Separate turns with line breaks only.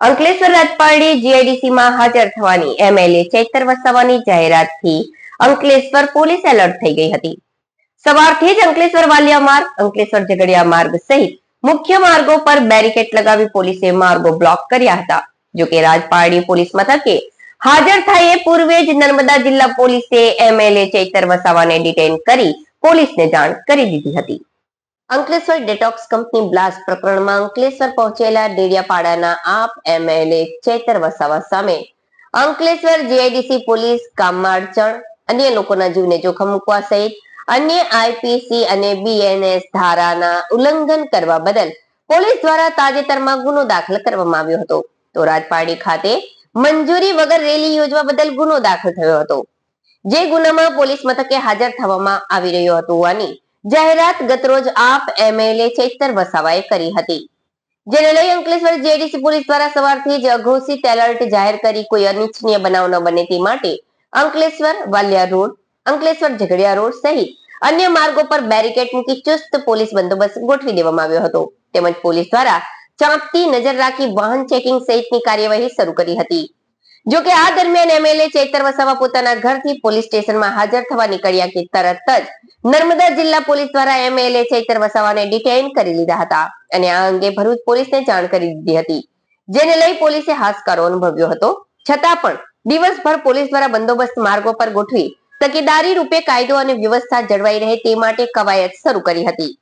અંકલેશ્વર રાજપારડી જીઆઈડીસીમાં હાજર થવાની એમએલએ ચૈતર વસાવાની જાહેરાતથી અંકલેશ્વર પોલીસ એલર્ટ થઈ ગઈ હતી. સવારથી જ અંકલેશ્વર વાલિયા માર્ગ, અંકલેશ્વર ઝઘડિયા માર્ગ સહિત મુખ્ય માર્ગો પર બેરિકેડ લગાવી પોલીસે માર્ગો બ્લોક કર્યા હતા. જોકે રાજપારડી પોલીસ મથકે હાજર થાય એ પૂર્વે જ નર્મદા જિલ્લા પોલીસે એમએલએ ચૈતર વસાવાને ડિટેન કરી પોલીસને જાણ કરી દીધી હતી. અંકલેશ્વર ડેટોક્સ કંપની બ્લાસ્ટ પ્રકરણમાં અંકલેશ્વર પહોંચેલા ડેડિયાપાડાના આપ એમએલએ ચેતર વસાવા સામે. અંકલેશ્વર જીઆઈડીસી પોલીસ કામમાં અડચણ અન્ય લોકોના જીવને જોખમ મૂકવા સહિત અન્ય આઈપીસી અને બીએનએસ ધારાના ઉલ્લંઘન કરવા બદલ પોલીસ દ્વારા તાજેતરમાં ગુનો દાખલ કરવામાં આવ્યો હતો. તો રાજપાડી ખાતે મંજૂરી વગર રેલી યોજવા બદલ ગુનો દાખલ થયો હતો. જે ગુનામાં પોલીસ મથકે હાજર થવામાં આવી રહ્યો હતો હોવાની જાહેરાત ગતરોજ આપ એમએલએ ચેતર વસાવાએ કરી હતી. જેને લઈ અંકલેશ્વર જેડીસી પોલીસ દ્વારા સવારથી જ અઘોષિત એલર્ટ જાહેર કરી કોઈ અનિચ્છનીય બનાવ ન બને તે માટે અંકલેશ્વર, વાલિયા રોડ, અંકલેશ્વર ઝઘડિયા રોડ સહિત અન્ય માર્ગો પર બેરિકેડ મૂકી ચુસ્ત પોલીસ બંદોબસ્ત ગોઠવી દેવામાં આવ્યો હતો. તેમજ પોલીસ દ્વારા ચાંપતી નજર રાખી વાહન ચેકિંગ સહિતની કાર્યવાહી શરૂ કરી હતી. જો આ દરમિયાન એમએલએ ચેતર વસાવા પોતાના ઘરથી પોલીસ સ્ટેશનમાં હાજર થવા નીકળ્યા કે તરત જ નર્મદા જિલ્લા પોલીસ દ્વારા એમએલએ ચેતર વસાવાને ડિટેઇન કરી લીધા હતા અને આ અંગે ભરૂચ પોલીસને જાણ કરી દીધી હતી, જેને લઈ પોલીસે હાશકારો અનુભવ્યો હતો. છતાં પણ દિવસભર પોલીસ દ્વારા બંદોબસ્ત માર્ગો પર ગોઠવી તકેદારી રૂપે કાયદો અને વ્યવસ્થા જળવાઈ રહે તે માટે કવાયત શરૂ કરી હતી.